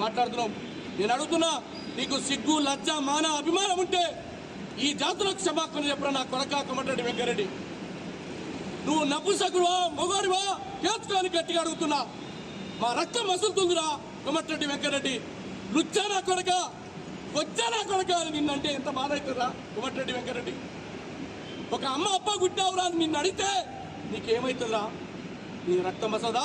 మాట్లాడుతున్నాం. నేను అడుగుతున్నా నీకు సిగ్గు లజ్జ మాన అభిమానం ఉంటే ఈ జాతులకు క్షమాపణ చెప్పరా నా కొడక కొమటిరెడ్డి వెంకరెడ్డి? నువ్వు నపుసకుడువా మొగాడివా తేల్చుకోని గట్టిగా అడుగుతున్నా. మా రక్తం మసులుతుందిరా కొమటరెడ్డి వెంకరెడ్డి. లుచ్చానా కొడక వచ్చానా కొడక అని నిన్నంటే ఎంత బాధ అవుతుందా కొమటిరెడ్డి వెంకరెడ్డి? ఒక అమ్మ అప్ప గుట్టావురా అని నిన్ను అడిగితే నీకేమవుతుందా నీ రక్తం మసదా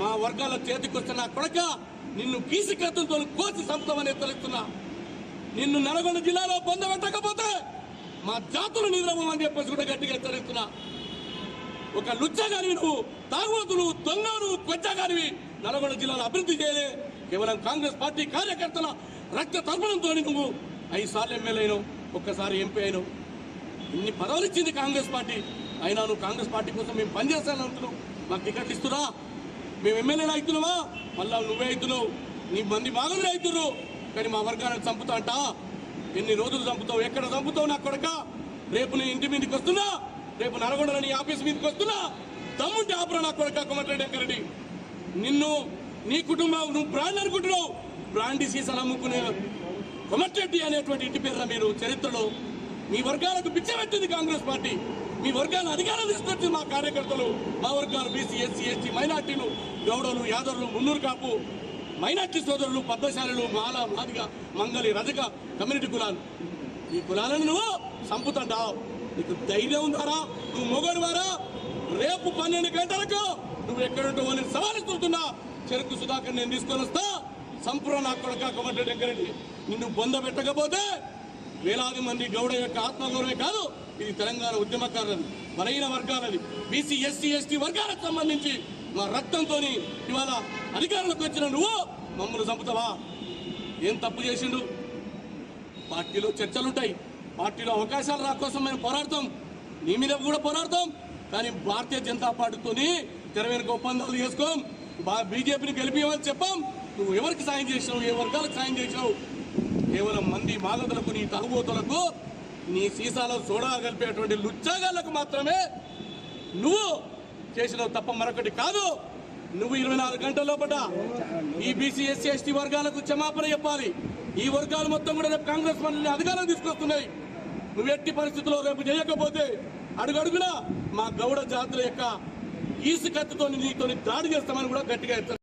మా వర్గాల చేతికొచ్చిన కొడక నిన్ను కీసి కత్తులతో కోసి సంతమని తెలుస్తున్నా నిన్ను నల్గొండ జిల్లాలో పొందబెట్టకపోతే మా జాతులు నిద్రమని చెప్పేసి కూడా గట్టిగా హెచ్చరిస్తున్నా. ఒక లుచ్చగాని నువ్వు తాగుబోతులు దొంగలు కొచ్చగానివి నల్గొండ జిల్లాలో అభివృద్ధి చేయలే. కేవలం కాంగ్రెస్ పార్టీ కార్యకర్తల రక్త తర్పణంతో నువ్వు ఐదు సార్లు ఎమ్మెల్యే అయినావు ఒక్కసారి ఎంపీ అయినావు. ఇన్ని పదవులు ఇచ్చింది కాంగ్రెస్ పార్టీ. అయినా నువ్వు కాంగ్రెస్ పార్టీ కోసం మేము పనిచేస్తాను అంటున్నావు. మాకు టికెట్లు ఇస్తున్నా మేము ఎమ్మెల్యేలు అవుతున్నావా మళ్ళా నువ్వే అవుతున్నావు. నీ మంది మాగదులు అవుతున్నారు కానీ మా వర్గాన్ని చంపుతా అంట? ఎన్ని రోజులు చంపుతావు? ఎక్కడ చంపుతావు నా కొడక? రేపు నీ ఇంటి మీదకి వస్తున్నా? రేపు నరగొండలో నీ ఆఫీస్ మీదకి వస్తున్నా? తమ్ముంటే ఆపరా నా కొడక కొమటిరెడ్డి వెంకరెడ్డి. నిన్ను నీ కుటుంబం నువ్వు బ్రాండ్ అనుకుంటున్నావు. బ్రాండ్ సీసాలు అమ్ముకునే కొమటిరెడ్డి అనేటువంటి ఇంటి పేరున మీరు చరిత్రలో మీ వర్గాలకు పిచ్చబెట్టింది కాంగ్రెస్ పార్టీ. మీ వర్గాన్ని అధికారం తీసుకొచ్చి మా కార్యకర్తలు మా వర్గాలు బీసీ ఎస్సీ ఎస్టీ మైనార్టీలు గౌడలు యాదవులు మున్నూరు కాపు మైనార్టీ సోదరులు పద్మశాలులు మాల మాదిగ మంగలి రజక కమ్యూనిటీ కులాలు. ఈ కులాలను నువ్వు సంపుతంటావు నీకు ధైర్యం ఉందారా? నువ్వు మొగడు వారా రేపు పన్నెండు గంటలకు నువ్వు ఎక్కడుంటావు అని సవాలిస్తున్నా చెరుకు సుధాకర్ నేను తీసుకొని వస్తా. సంపూర్ణ నాకు కొడక కొమటి వెంకరెడ్డి నిన్ను బొంద పెట్టకపోతే వేలాది మంది గౌడ యొక్క ఆత్మగౌరవే కాదు ఇది తెలంగాణ ఉద్యమకారులది బలహీన వర్గాలది. బీసీ ఎస్సీ ఎస్టీ వర్గాలకు సంబంధించి మా రక్తంతో ఇవాళ అధికారంలోకి వచ్చిన నువ్వు మమ్మల్ని చంపుతావా? ఏం తప్పు చేసిండు? పార్టీలో చర్చలుంటాయి. పార్టీలో అవకాశాలు రాకోసం మేము పోరాడతాం. నీ మీద కూడా పోరాడతాం. కానీ భారతీయ జనతా పార్టీతోని తెర వెనుక ఒప్పందాలు చేసుకోం. బా బీజేపీని గెలిపించమని చెప్పాం. నువ్వు ఎవరికి సాయం చేసినావు? ఏ వర్గాలకు సాయం చేసినావు? కేవలం మంది మాగదులకు నీ తాగుబోతులకు నీ సీసాలో సోడా కలిపేటువంటి లుచ్చాగాళ్ళకు మాత్రమే నువ్వు చేసిన తప్ప మరొకటి కాదు. నువ్వు ఇరవై నాలుగు గంటల లోపల ఈ బీసీ ఎస్సీ ఎస్టీ వర్గాలకు క్షమాపణ చెప్పాలి. ఈ వర్గాలు మొత్తం కూడా రేపు కాంగ్రెస్ మనల్ని అధికారం తీసుకొస్తున్నాయి. నువ్వు ఎట్టి పరిస్థితుల్లో రేపు చేయకపోతే అడుగడుగునా మా గౌడ జాతుల యొక్క ఈసుకత్తుతో నీతో దాడి చేస్తామని కూడా గట్టిగా హెచ్చరి